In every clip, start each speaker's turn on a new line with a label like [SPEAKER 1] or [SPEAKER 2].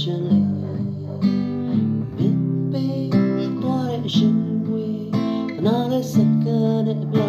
[SPEAKER 1] ရှင်လေဘင်းပေးသွားတဲ့အရှင်ွေအနာလေးစက္ကနဲ့အပြ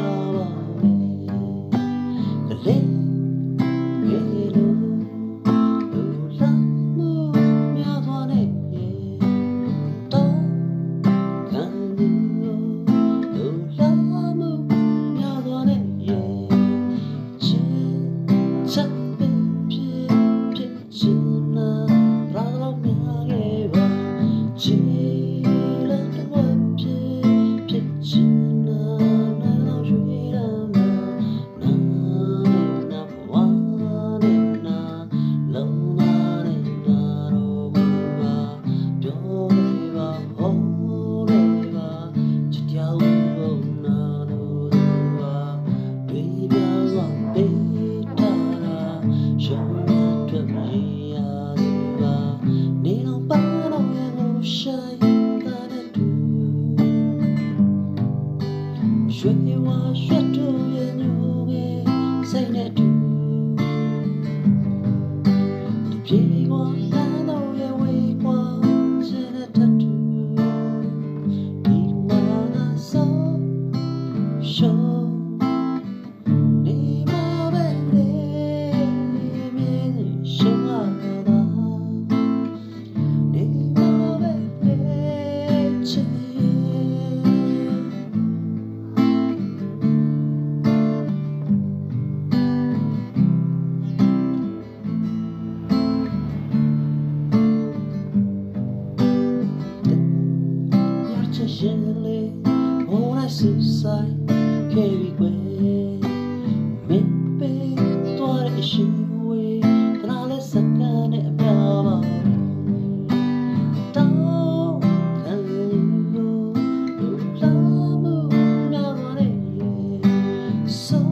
[SPEAKER 1] ရွှေဝါရွှေတို့ရဲ့ညိုငယ်စိတ်နဲ့တူတပြေ ချက်ရှင်လေး more like suicide carry away မင်းပေးတော့ရရှိဝေးတနာလဲစကန်နဲ့အပြာပါတောင်းခံလို့လာမှုများနေ so